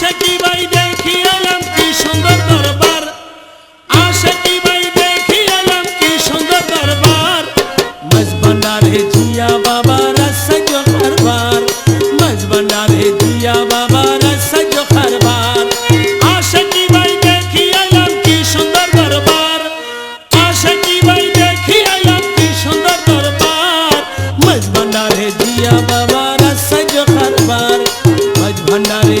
আসে কি ভাই দেখি এলাম কি সুন্দর দরবার। আসে ভাই দেখি এলাম কি সুন্দর দরবার। মজ ভান্ডারে জিয়া বাবা রসজ খারবার মজ ভান্ডারে জিয়া বাবা রসজ খারবার আসে ভাই দেখি এলাম কি সুন্দর দরবার। আসে ভাই দেখি এলাম কি সুন্দর দরবার। মজ ভান্ডারে জিয়া বাবা রসজ খারবার মজ ভান্ডারে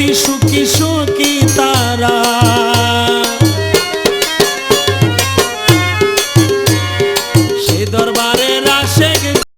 অতি সুখ